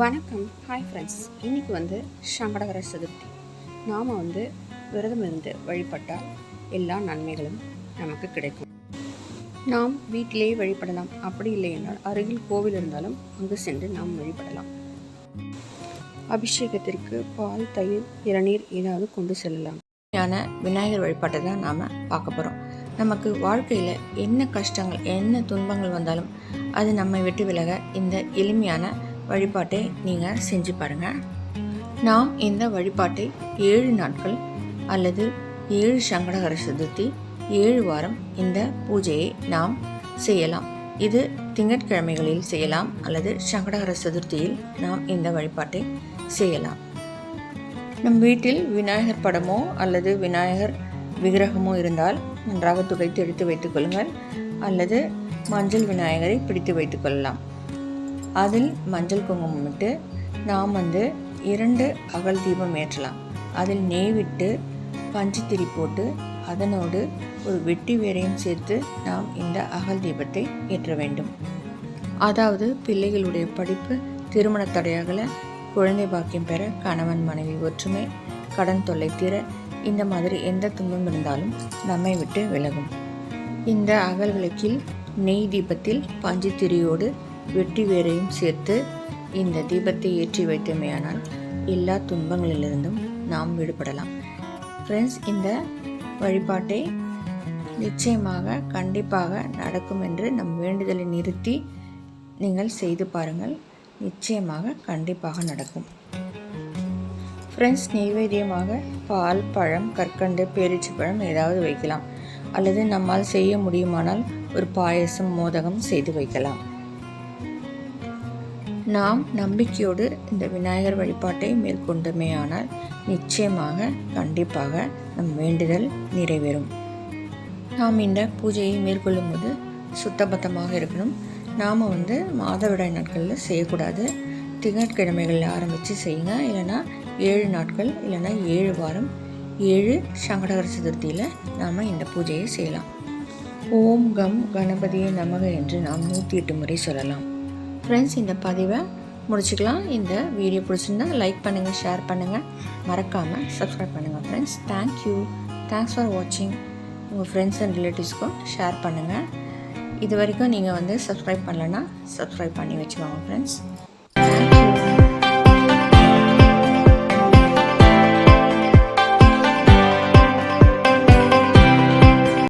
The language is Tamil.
வணக்கம். ஹாய் ஃப்ரெண்ட்ஸ் இன்றைக்கி வந்து சங்கடகர சதுர்த்தி. நாம் வந்து விரதம் இருந்து வழிபட்டால் எல்லா நன்மைகளும் நமக்கு கிடைக்கும். நாம் வீட்டிலேயே வழிபடலாம். அப்படி இல்லை என்றால் அருகில் கோவில் இருந்தாலும் அங்கு சென்று நாம் வழிபடலாம். அபிஷேகத்திற்கு பால் தயிர் இளநீர் ஏதாவது கொண்டு செல்லலாம். யான விநாயகர் வழிபாட்டை தான் நாம் பார்க்க போகிறோம் நமக்கு வாழ்க்கையில் என்ன கஷ்டங்கள் என்ன துன்பங்கள் வந்தாலும் அது நம்மை விட்டு விலக இந்த எளிமையான வழிபாட்டை நீங்கள் செஞ்சு பாருங்கள் நாம் இந்த வழிபாட்டை ஏழு நாட்கள் அல்லது ஏழு சங்கடகர சதுர்த்தி ஏழு வாரம் இந்த பூஜையை நாம் செய்யலாம். இது திங்கட்கிழமைகளில் செய்யலாம் அல்லது சங்கடகர சதுர்த்தியில் நாம் இந்த வழிபாட்டை செய்யலாம். நம் வீட்டில் விநாயகர் படமோ அல்லது விநாயகர் விக்கிரகமோ இருந்தால் நன்றாக துடைத்து எடுத்து வைத்துக் கொள்ளுங்கள் அல்லது மஞ்சள் விநாயகரை பிடித்து வைத்துக் கொள்ளலாம். அதில் மஞ்சள் குங்குமம் விட்டு நாம் வந்து இரண்டு அகல் தீபம் ஏற்றலாம். அதில் நெய் விட்டு பஞ்சுத்திரி போட்டு அதனோடு ஒரு வெட்டி வேரையும் சேர்த்து நாம் இந்த அகல் தீபத்தை ஏற்ற வேண்டும். அதாவது பிள்ளைகளுடைய படிப்பு திருமண தடையாகல குழந்தை பாக்கியம் பெற கணவன் மனைவி ஒற்றுமை கடன் தொல்லை தீர இந்த மாதிரி எந்த துன்பம் இருந்தாலும் நம்மை விட்டு விலகும். இந்த அகல் விளக்கில் நெய் தீபத்தில் பஞ்சுத்திரியோடு வெட்டி வேரையும் சேர்த்து இந்த தீபத்தை ஏற்றி வைத்தமையானால் எல்லா துன்பங்களிலிருந்தும் நாம் விடுபடலாம். ஃப்ரெண்ட்ஸ் இந்த வழிபாட்டை நிச்சயமாக கண்டிப்பாக நடக்கும் என்று நம் வேண்டுதலை நிறுத்தி நீங்கள் செய்து பாருங்கள். நிச்சயமாக கண்டிப்பாக நடக்கும். ஃப்ரெண்ட்ஸ் நெய்வேத்தியமாக பால் பழம் கற்கண்டு பேரிச்சி பழம் ஏதாவது வைக்கலாம். அல்லது நம்மால் செய்ய முடியுமானால் ஒரு பாயசம் மோதகம் செய்து வைக்கலாம். நாம் நம்பிக்கையோடு இந்த விநாயகர் வழிபாட்டை மேற்கொண்டமேயானால் நிச்சயமாக கண்டிப்பாக நம் வேண்டுதல் நிறைவேறும். நாம் இந்த பூஜையை மேற்கொள்ளும் போது சுத்தபத்தமாக இருக்கணும். நாம் வந்து மாதவிடாய் நாட்களில் செய்யக்கூடாது. திங்கட்கிழமைகளில் ஆரம்பித்து செய்யுங்க. இல்லைன்னா ஏழு நாட்கள் இல்லைன்னா ஏழு வாரம் ஏழு சங்கடகர சதுர்த்தியில் நாம் இந்த பூஜையை செய்யலாம். ஓம் கம் கணபதியே நமக என்று நாம் நூற்றி எட்டு முறை சொல்லலாம். ஃப்ரெண்ட்ஸ் இந்த பதிவை முடிச்சுக்கலாம். இந்த வீடியோ பிடிச்சிருந்தா லைக் பண்ணுங்கள் ஷேர் பண்ணுங்கள் மறக்காமல் சப்ஸ்கிரைப் பண்ணுங்கள் ஃப்ரெண்ட்ஸ் தேங்க்யூ தேங்க்ஸ் ஃபார் வாட்சிங் உங்கள் ஃப்ரெண்ட்ஸ் அண்ட் ரிலேட்டிவ்ஸ்க்கும் ஷேர் பண்ணுங்கள் இது வரைக்கும் நீங்கள் வந்து சப்ஸ்கிரைப் பண்ணலன்னா சப்ஸ்கிரைப் பண்ணி வச்சுக்கோங்க ஃப்ரெண்ட்ஸ்